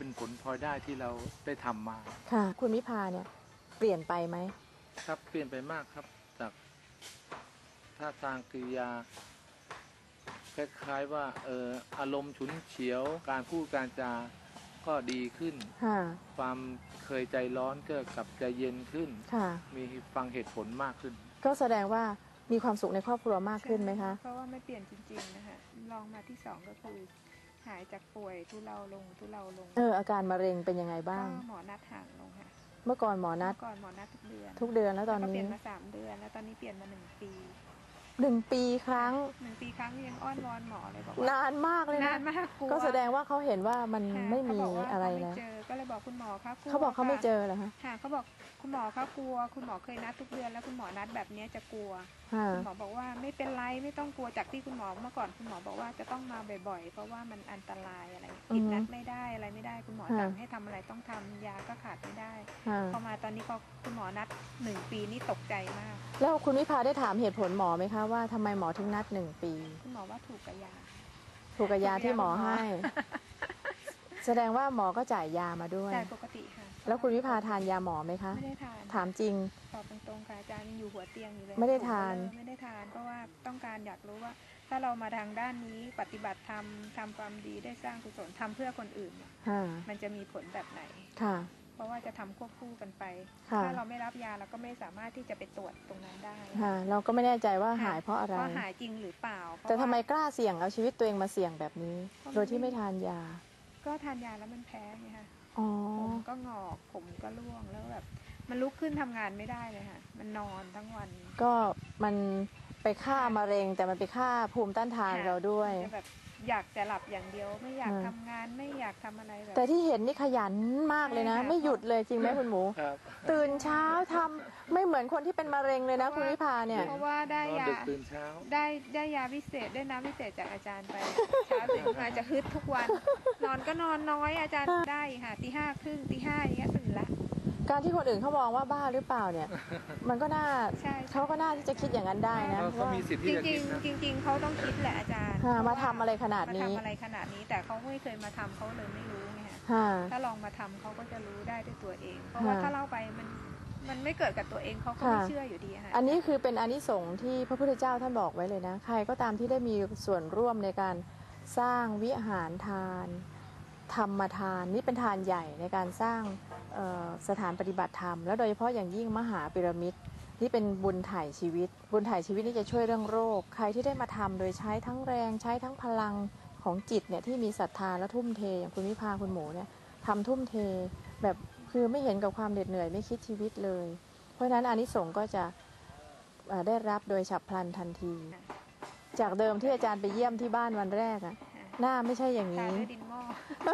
เป็นผลพลอยได้ที่เราได้ทำมา ค่ะ คุณวิภาเนี่ย เปลี่ยนไปไหม ครับเปลี่ยนไปมากครับ จากท่าทางกริยา คล้ายๆว่า เอออารมณ์ฉุนเฉียว การพูดการจาก็ดีขึ้นค่ะความเคยใจร้อนก็กลับใจเย็นขึ้นค่ะมีฟังเหตุผลมากขึ้น ก็แสดงว่ามีความสุขในครอบครัวมากขึ้นไหมคะ เพราะว่าไม่เปลี่ยนจริงๆนะคะลองมาที่สองก็คือ หายจากป่วยทุเลาลงทุเลาลงเอออาการมะเร็งเป็นยังไงก็บ้างหมอนัดห่างลงค่ะเมื่อก่อนหมอนัดเมื่อก่อนหมอนัดทุกเดือนทุกเดือนแล้วตอนก็เปนี้ลี่ยนมาสามเดือน แล้วตอนนี้เปลี่ยนมาหนึ่งปีหนึ่งปีครั้ง หนึ่งปีครั้งยังอ้อนวอนหมอเลยบอกว่านานมากเลยนานะนมากกลัวก็แสดงว่าเขาเห็นว่ามันค่ะไม่มีเขาบกว่าอะไรเขาแล้วม่เจอก็เลยบอกคุณหมอครับเขาบอกเขาไม่เจอเหรอคะค่ะเขาบอกคุณหมอเขากลัว คุณหมอเคยนัดทุกเดือนแล้วคุณหมอนัดแบบเนี้ยจะกลัวค่ะคุณหมอบอกว่าไม่เป็นไรไม่ต้องกลัวจากที่คุณหมอเมื่อก่อนคุณหมอบอกว่าจะต้องมาบ่อยๆ เพราะว่ามันอันตรายอะไรผิดนัดไม่ได้อะไรไม่ได้ คุณหมอสั่งให้ทำอะไรต้องทำยาก็ขาดไม่ได้ค่ะพอมาตอนนี้พอคุณหมอนัดหนึ่งปีนี่ตกใจมาก แล้วคุณวิภาได้ถามเหตุผลหมอไหมคะว่าทำไมหมอถึงนัดหนึ่งปี คุณหมอว่าถูกกับยา ถูกกับยาที่หมอถูกกับยาให้ แสดงว่าหมอก็จ่ายยามาด้วยแต่ปกติค่ะ แล้วคุณวิภาทานยาหมอไหมคะ ไม่ได้ทานถามจริง ตอบตรงๆค่ะอาจารย์ยังอยู่หัวเตียงอยู่เลยไม่ได้ทานเออไม่ได้ทานเพราะว่าต้องการอยากรู้ว่า ถ้าเรามาทางด้านนี้ปฏิบัติธรรมทำความดีได้สร้างกุศลทำเพื่อคนอื่นเนี่ยค่ะมันจะมีผลแบบไหน ค่ะ เพราะว่าจะทำควบคู่กันไป ค่ะ ถ้าเราไม่รับยาเราก็ไม่สามารถที่จะไปตรวจตรงนั้นได้ค่ะ เราก็ไม่แน่ใจว่าค่หายเพราะอะไร ว่าหายจริงหรือเปล่าเพราะแต่ทำไมว่ากล้าเสี่ยงเอาชีวิตตัวเองมาเสี่ยงแบบนี้ก็ไม่โดยที่ไม่ทานยา ก็ทานยาแล้วมันแพ้ไงคะอ๋อ ผมก็งอกผมก็ร่วงแล้วแบบ มันลุกขึ้นทำงานไม่ได้เลยค่ะ มันนอนทั้งวัน ก็มัน ไปฆ่ามะเร็งแต่มันไปฆ่าภูมิต้านทานค่ะเราด้วยจะแบบอยากจะหลับอย่างเดียว ไม่อยากอ่าทำงานไม่อยากทำอะไรแบบ แต่ที่เห็นนี่ขยันมากเลยนะใช่ค่ะไม่หยุดเลยจริงไหมคุณหมู ครับตื่นเช้าทำไม่เหมือนคนที่เป็นมะเร็งเลยนะ คุณวิภาเนี่ย เพราะว่าได้นอนยาดึกตื่นเช้า ได้ได้ยาพิเศษได้น้ำพิเศษจากอาจารย์ไป เช้าตื่นขึ้นมาจะฮึดทุกวัน นอนก็นอนน้อยอาจารย์ได้ค่ะตีห้าครึ่งตีห้าอย่างเงี้ยตื่นละ การที่คนอื่นเขามองว่าบ้าหรือเปล่าเนี่ย มันก็น่าใช่เขาก็น่าที่จะคิดอย่างนั้นได้นะเขาเขาว่ามีสิทธิ์จที่จะริคิงดนะ ๆจริง ๆเขาต้องคิดแหละอาจารย์ค่ะเพมาว่ทำอะไรขนาดนี้มาทำอะไรขนาดนี้แต่เขาไม่เคยมาทำเขาเลยไม่รู้ไงฮะค่ะ ถ้าลองมาทำเขาก็จะรู้ได้ด้วยตัวเอง เพราะว่าค่ะถ้าเล่าไปมันมันไม่เกิดกับตัวเองเขาก็ไม่ค่ะ เชื่ออยู่ดีอะค่ะอันนี้คือเป็นอานิสงส์ที่พระพุทธเจ้าท่านบอกไว้เลยนะ ใครก็ตามที่ได้มีส่วนร่วมในการสร้างวิหารทาน ธรรมทาน นี่เป็นทานใหญ่ในการสร้างเอ่อ สถานปฏิบัติธรรม แล้วโดยเฉพาะอย่างยิ่งมหาปิรามิดนี่เป็นบุญถ่ายชีวิต บุญถ่ายชีวิตนี่จะช่วยเรื่องโรค ใครที่ได้มาทำโดยใช้ทั้งแรงใช้ทั้งพลังของจิตเนี่ยที่มีศรัทธาและทุ่มเทอย่างคุณวิภาคุณหมูเนี่ยทำทุ่มเทแบบคือไม่เห็นกับความเหน็ดเหนื่อยไม่คิดชีวิตเลย เพราะฉะนั้นอานิสงส์ก็จะได้รับโดยฉับพลันทันที จากเดิมที่อาจารย์ไปเยี่ยมที่บ้านวันแรกอะหน้าไม่ใช่อย่างนี้ อ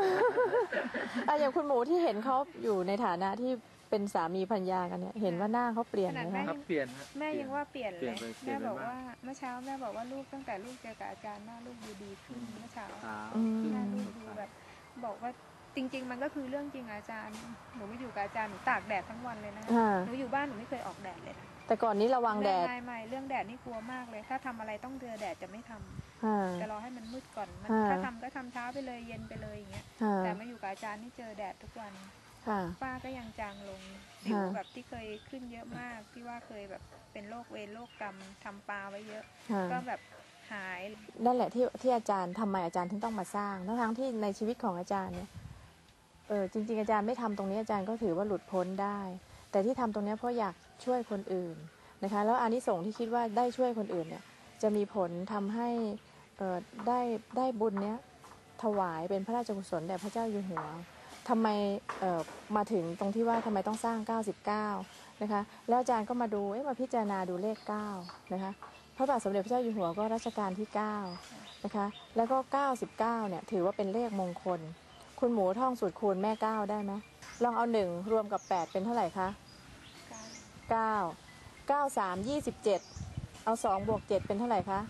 อะอย่างคุณหมูที่เห็นเขาอยู่ในฐานะที่เป็นสามีพัญญากันเนี่ย เห็นว่าหน้าเขาเปลี่ยนไหมขนาดแม่คะครับเปลี่ยนฮะแม่ยังว่าเปลี่ยนเปลี่เลยยนไปเปลี่แม่ยนไปบอกมากว่าเมื่อเช้าแม่บอกว่าลูกตั้งแต่ลูกเจอกับอาจารย์หน้าลูกดูดีขึ้นเมื่อเช้า ขาวอืมขึ้นหน้าลูกดูแบบบอกว่าจริง ๆ มันก็คือเรื่องจริงอาจารย์ หนูไม่อยู่กับอาจารย์หนูตากแดดทั้งวันเลยนะอ่าหนูอยู่บ้านหนูไม่เคยออกแดดเลยนะแต่ก่อนนี้ระวังแดด ไม่ไม่เรื่องแดดนี่กลัวมากเลย ถ้าทำอะไรต้องเจอแดดจะไม่ทำ อ่าจะรอให้มันมืดก่อนมันอ่าถ้าทำก็ทำเช้าไปเลยเย็นไปเลยอย่างเงี้ยอ่าแต่มาอยู่กับอาจารย์นี่เจอแดดทุกวันค่ะป้าก็ยังจางลงสิวค่ะแบบที่เคยขึ้นเยอะมากที่ว่าเคยแบบเป็นโรคเวรโรคกรรมทำปลาไว้เยอะค่ะก็แบบหายนั่นแหละที่ที่อาจารย์ทำไมอาจารย์ถึงต้องมาสร้างทั้งทั้งๆที่ในชีวิตของอาจารย์เนี่ยเออจริง ๆ อาจารย์ไม่ทำตรงนี้อาจารย์ก็ถือว่าหลุดพ้นได้ แต่ที่ทำตรงนี้เพราะอยากช่วยคนอื่นนะคะ แล้วอานิสงส์ที่คิดว่าได้ช่วยคนอื่นเนี่ยจะมีผลทำให้เออ ได้ได้บุญเนี้ยถวายเป็นพระราชกุศลแด่พระเจ้าอยู่หัวทำไมเอ่อมาถึงตรงที่ว่าทำไมต้องสร้าง 99 นะคะ แล้วอาจารย์ก็มาดูเอ๊ะมาพิจารณาดูเลข 9 นะคะ พระบาทสมเด็จพระเจ้าอยู่หัวก็รัชกาลที่ 9 นะคะ แล้วก็ 99 เนี่ยถือว่าเป็นเลขมงคล คุณหมูท่องสูตรคูณแม่ 9 ได้ไหมลองเอา 1 รวมกับ 8 เป็นเท่าไหร่คะ 9 9 3 27 เอา 2 บวก 7 เป็นเท่าไหร่คะ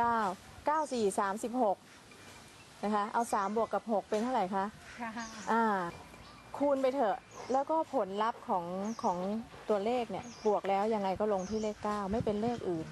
9 9 4 36นะคะเอา 3 บวกกับ 6 เป็นเท่าไหร่คะค่ะอ่าคูณไปเถอะ แล้วก็ผลลัพธ์ของของตัวเลขเนี่ยบวกแล้วยังไงก็ลงที่เลข 9 ไม่เป็นเลขอื่น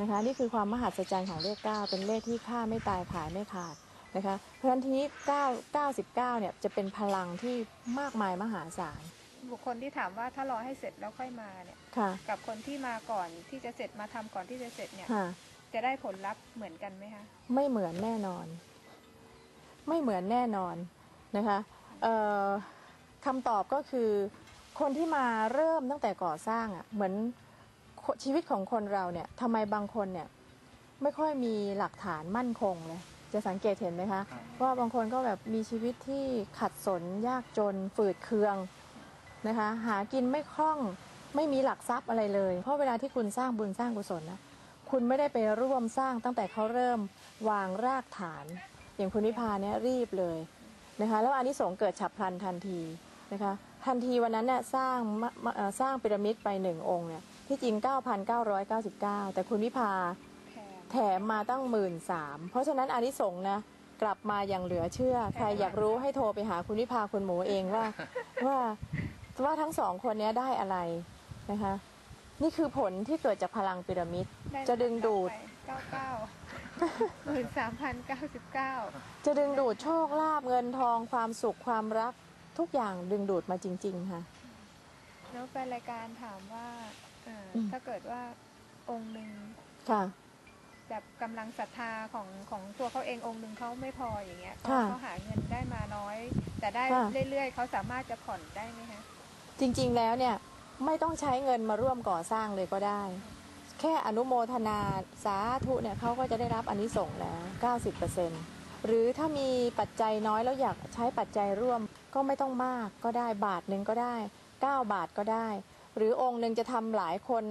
นะคะนี่คือความมหัศจรรย์ของเลข 9 เป็นเลขที่ค่าไม่ตายขายไม่ขาดนะคะเพราะฉะนั้นทีนี้9 99เนี่ยจะเป็นพลังที่มากมายมหาศาลบุคคลที่ถามว่าถ้ารอให้เสร็จแล้วค่อยมาเนี่ยค่ะกับคนที่มาก่อนที่จะเสร็จมาทำก่อนที่จะเสร็จเนี่ยค่ะ จะได้ผลลัพธ์เหมือนกันไหมคะ ไม่เหมือนแน่นอน ไม่เหมือนแน่นอนนะคะเอ่อคำตอบก็คือ คนที่มาเริ่มตั้งแต่ก่อสร้างอะ่ะเหมือนชีวิตของคนเราเนี่ยทำไมบางคนเนี่ยไม่ค่อยมีหลักฐานมั่นคงเลย จะสังเกตเห็นไหมคะครับว่าบางคนก็แบบมีชีวิตที่ขัดสนยากจนฝืดเคืองนะคะ หากินไม่คล่องไม่มีหลักทรัพย์อะไรเลย เพราะเวลาที่คุณสร้างบุญสร้างกุศลนะ คุณไม่ได้ไปร่วมสร้างตั้งแต่เขาเริ่มวางรากฐาน อย่างคุณนิพาเนี่ยรีบเลยนะคะแล้วอานิสงส์เกิดฉับพลันทันทีนะคะทันทีวันนั้นเนี่ยสร้างสร้างพีระมิดไปหนึ่งองค์เนี่ยที่จริง 9,999 แต่คุณวิภาแถมมาตั้งหมื่นสามเพราะฉะนั้นอานิสงส์นะกลับมาอย่างเหลือเชื่อ ใครอยากรู้ให้โทรไปหาคุณวิภาคุณหมูเองว่าว่าว่าทั้งสองคนเนี้ยได้อะไรนะคะ นี่คือผลที่เกิดจากพลังพีระมิดได้จะดึงดูดเก้าเก้าหมื่นสามพันเก้าสิบเก้าจะดึงดูดโชคลาภเงินทองความสุขความรักทุกอย่างดึงดูดมาจริง ๆ ค่ะ แล้วแฟนรายการถามว่าเอ่ออมถ้าเกิดว่าองค์หนึ่งค่ะแบบกำลังศรัทธาของของตัวเขาเององค์หนึ่งเขาไม่พออย่างเงี้ยเขาค่ะเขาหาเงินได้มาน้อย แต่ได้ค่ะเรื่อยๆเขาสามารถจะผ่อนได้ไหมคะจริง ๆแล้วเนี่ย ไม่ต้องใช้เงินมาร่วมก่อสร้างเลยก็ได้ แค่อนุโมทนาสาธุเนี่ยเขาก็จะได้รับอนนิสงส์แล้ว 90%หรือถ้ามีปัจจัยน้อยแล้วอยากใช้ปัจจัยร่วมก็ไม่ต้องมากก็ได้บาทหนึ่งก็ได้ 9 บาทก็ได้ หรือองค์หนึ่งจะทำหลายคน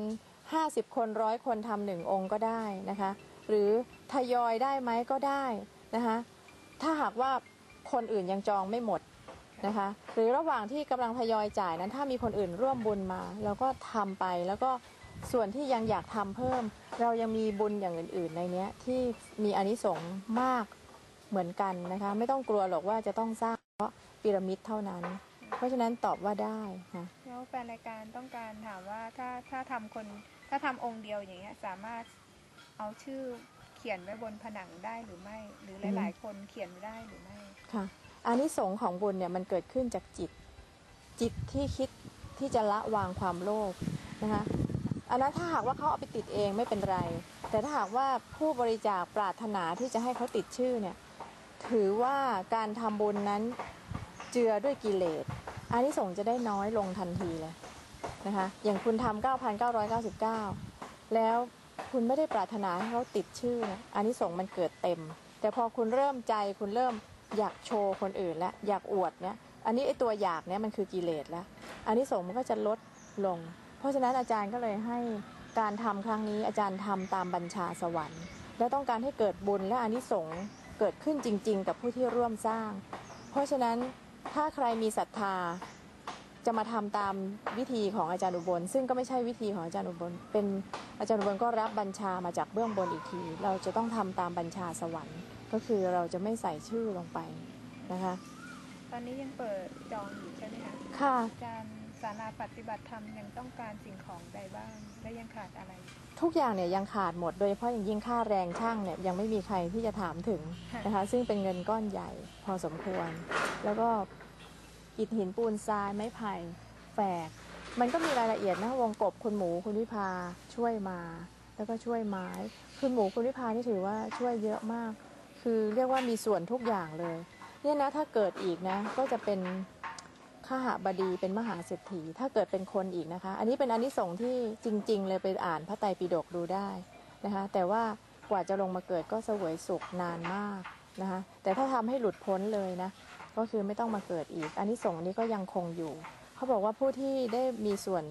50 คนร้อยคนทำหนึ่งองค์ก็ได้นะคะ หรือทยอยได้ไหมก็ได้นะคะถ้าหากว่าคนอื่นยังจองไม่หมด นะคะ หรือระหว่างที่กำลังทยอยจ่ายนั้นถ้ามีคนอื่นร่วมบุญมาเราก็ทำไปแล้วก็ส่วนที่ยังอยากทำเพิ่ม เรายังมีบุญอย่างอื่น ๆ ในเนี้ยที่มีอานิสงส์มากเหมือนกันนะคะ ไม่ต้องกลัวหรอกว่าจะต้องสร้างเพราะพีระมิดเท่านั้น เพราะฉะนั้นตอบว่าได้ค่ะแล้วแฟนรายการต้องการถามว่าถ้าถ้าทำคนถ้าทำองค์เดียวอย่างเงี้ยสามารถเอาชื่อเขียนไว้บนผนังได้หรือไม่ หรือหลาย ๆ คนเขียนได้หรือไม่ค่ะ อานิสงส์ของบุญเนี่ยมันเกิดขึ้นจากจิต จิตที่คิดที่จะละวางความโลภนะคะอันนั้นถ้าหากว่าเขาเอาไปติดเองไม่เป็นไร แต่ถ้าหากว่าผู้บริจาคปรารถนาที่จะให้เขาติดชื่อเนี่ยถือว่าการทำบุญนั้นเจือด้วยกิเลสอานิสงส์จะได้น้อยลงทันทีเลยนะคะอย่างคุณทำ9,999 แล้วคุณไม่ได้ปรารถนาให้เขาติดชื่อนะอานิสงส์มันเกิดเต็ม แต่พอคุณเริ่มใจคุณเริ่ม อยากโชว์คนอื่นแล้วอยากอวดเนี่ยอันนี้ไอตัวอยากเนี่ยมันคือกิเลสแล้วอันนี้สงส์มันก็จะลดลง เพราะฉะนั้นอาจารย์ก็เลยให้การทำครั้งนี้อาจารย์ทำตามบัญชาสวรรค์ และต้องการให้เกิดบุญและอานิสงส์เกิดขึ้นจริง ๆ กับผู้ที่ร่วมสร้าง เพราะฉะนั้นถ้าใครมีศรัทธาจะมาทำตามวิธีของอาจารย์อุบล ซึ่งก็ไม่ใช่วิธีของอาจารย์อุบล เป็นอาจารย์อุบลก็รับบัญชามาจากเบื้องบนอีกที เราจะต้องทำตามบัญชาสวรรค์ ก็คือเราจะไม่ใส่ชื่อลงไปนะคะ ตอนนี้ยังเปิดจองอยู่ใช่ไหมคะค่ะอาจารย์ศาลาปฏิบัติธรรมยังต้องการสิ่งของใดบ้าง และยังขาดอะไร ทุกอย่างเนี่ยยังขาดหมดโดยเฉพาะอย่างยิ่งค่าแรงช่างเนี่ยยังไม่มีใครที่จะถามถึงนะคะ ซึ่งเป็นเงินก้อนใหญ่พอสมควร แล้วก็อิฐหินปูนทรายไม้ไผ่แฝกมันก็มีรายละเอียดนะวงกบคุณหมูคุณวิภาช่วยมา แล้วก็ช่วยไม้ คุณหมูคุณวิภานี่ถือว่าช่วยเยอะมาก คือเรียกว่ามีส่วนทุกอย่างเลยเนี่ยนะถ้าเกิดอีกนะก็จะเป็นข้าหบดีเป็นมหาเศรษฐี ถ้าเกิดเป็นคนอีกนะคะ อันนี้เป็นอนนิสงส์ที่จริง ๆ เลยไปอ่านพระไตรปิฎกดูได้นะคะ แต่ว่ากว่าจะลงมาเกิดก็เสวยสุขนานมากนะคะ แต่ถ้าทำให้หลุดพ้นเลยนะก็คือไม่ต้องมาเกิดอีกอนนิสงส์นี้ก็ยังคงอยู่ เขาบอกว่าผู้ที่ได้มีส่วน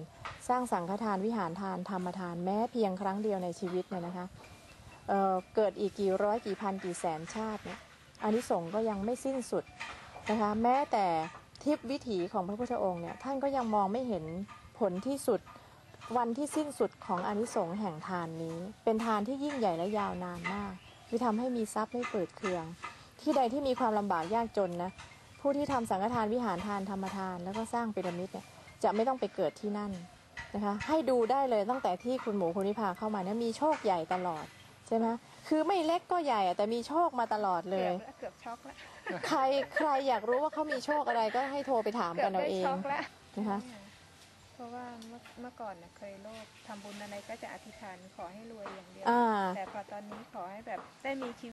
สร้างสังฆทานวิหารทานธรรมทานแม้เพียงครั้งเดียวในชีวิตเนี่ยนะคะ เเกิดอีกกี่ร้อยกี่พันกี่แสนชาติเนี่ยอานิสงส์ก็ยังไม่สิ้นสุดนะคะแม้แต่ทิพวิถีของพระพุทธองค์เนี่ยท่านก็ยังมองไม่เห็นผลที่สุดวันที่สิ้นสุดของอานิสงส์แห่งทานนี้ เป็นทานที่ยิ่งใหญ่และยาวนานมาก คือทำให้มีทรัพย์ไม่เปิดเคือง ที่ใดที่มีความลำบากยากจนนะผู้ที่ทำสังฆทานวิหารทานธรรมทาน แล้วก็สร้างพีระมิดเนี่ยจะไม่ต้องไปเกิดที่นั่นนะคะให้ดูได้เลยตั้งแต่ที่คุณหมูคุณวิภาเข้ามาเนี่ยมีโชคใหญ่ตลอด ช่ไหมคือไม่เล็กก็ใหญ่อะแต่มีโชคมาตลอดเลเกืยอบละเกือบช็อกละใครใครอยากรู้ว่าเขามีโชคอะไรก็ให้โทรไปถามเกืกัอนบเอาได้เองช็อกละนะคะเพราะว่าเมื่อเมื่อก่อนน่ะเคยโลภทำบุญอะไรก็จะอธิษฐานขอให้รวยอย่างเดียวอ่าแต่พอตอนนี้ขอให้แบบได้มีชีวิต